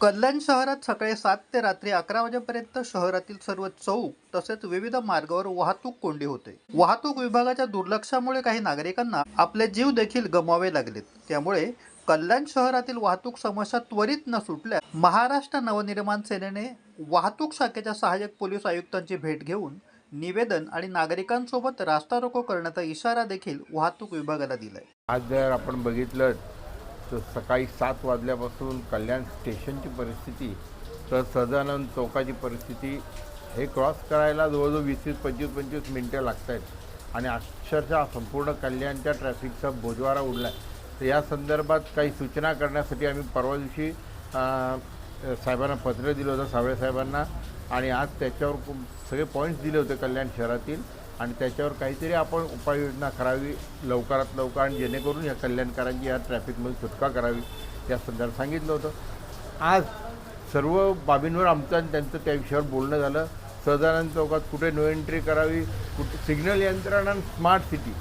कल्याण शहरात सकाळी सात ते रात्री अकरा वाजेपर्यंत शहरातील सर्व चौक तसेच विविध मार्गावर वाहतूक कोंडी होते. वाहतूक विभागाच्या दुर्लक्षामुळे काही नागरिकांना आपले जीव देखील गमवावे लागलेत. त्यामुळे कल्याण शहरातील वाहतूक समस्या त्वरित न सुटल्या महाराष्ट्र नवनिर्माण सेनेने वाहतूक शाखेच्या सहाय्यक पोलीस आयुक्तांची भेट घेऊन निवेदन आणि नागरिकांसोबत रास्ता रोको करण्याचा इशारा देखील वाहतूक विभागाला दिलाय. आज जर आपण बघितलं तर सकाळी सात वाजल्यापासून कल्याण स्टेशनची परिस्थिती तर सदानंद चौकाची परिस्थिती हे क्रॉस करायला जवळजवळ वीस वीस पंचवीस पंचवीस मिनटं लागत आहेत आणि अक्षरशः संपूर्ण कल्याणच्या ट्रॅफिकचा बोजवारा उडला आहे तर या संदर्भात काही सूचना करण्यासाठी आम्ही परवा दिवशी साहेबांना पत्र दिलं होतं सावळे साहेबांना. आणि आज त्याच्यावर खूप सगळे पॉईंट्स दिले होते कल्याण शहरातील. आणि त्याच्यावर काहीतरी आपण उपाययोजना करावी लवकरात लवकर आणि जेणेकरून या कल्याणकारांची या ट्रॅफिकमधून सुटका करावी या संदर्भात सांगितलं होतं. आज सर्व बाबींवर आमचं आणि त्यांचं त्या विषयावर बोलणं झालं. सदानंद चौकात कुठे नो एंट्री करावी कुठे सिग्नल यंत्रणा आणि स्मार्ट सिटी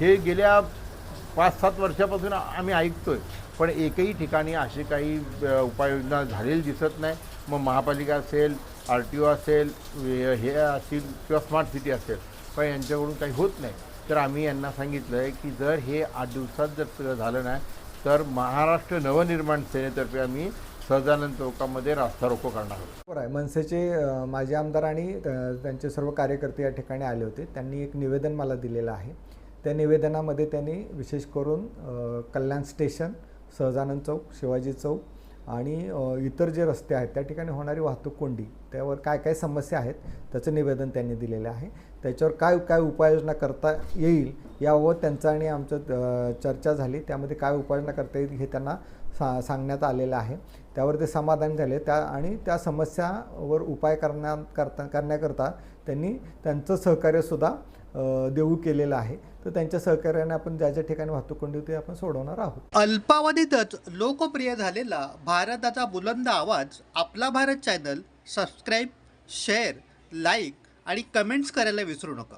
हे गेल्या पाच सात वर्षापासून आम्ही ऐकतो आहे पण एकही ठिकाणी अशी काही उपाययोजना झालेली दिसत नाही. मग महापालिका असेल आर टी ओ असेल हे असतील किंवा स्मार्ट सिटी असेल. पण यांच्याकडून काही होत नाही. तर आम्ही यांना सांगितलं आहे की जर हे आठ दिवसात जर सगळं झालं नाही तर महाराष्ट्र नवनिर्माण सेनेतर्फे आम्ही सहजानंद चौकामध्ये रास्ता रोको करणार आहोत. बरोबर आहे. मनसेचे अ, माजी आमदार आणि त्यांचे सर्व कार्यकर्ते या ठिकाणी आले होते. त्यांनी एक निवेदन मला दिलेलं आहे. त्या निवेदनामध्ये त्यांनी विशेष करून कल्याण स्टेशन सहजानंद चौक शिवाजी चौक आणि इतर जे रस्ते आहेत त्या ठिकाणी होणारी वाहतूक कोंडी त्यावर काय काय समस्या आहेत त्याचं निवेदन त्यांनी दिलेलं आहे. त्याच्यावर काय काय उपाययोजना करता येईल याबाबत त्यांचं आणि आमचं चर्चा झाली. त्यामध्ये काय उपाययोजना करता येईल हे त्यांना सा सांगण्यात आलेलं आहे. त्यावर ते समाधान झाले. त्या आणि त्या समस्यावर उपाय करण्या करता करण्याकरता त्यांनी त्यांचं सहकार्यसुद्धा देऊ केलेलं आहे. तर त्यांच्या सहकार्याने आपण ज्या ज्या ठिकाणी वाहतूक कोंडी होती आपण सोडवणार आहोत. अल्पावधीतच लोकप्रिय झालेला भारताचा बुलंद आवाज आपला Bharat channel subscribe share like आणि कमेंट्स करायला विसरू नका.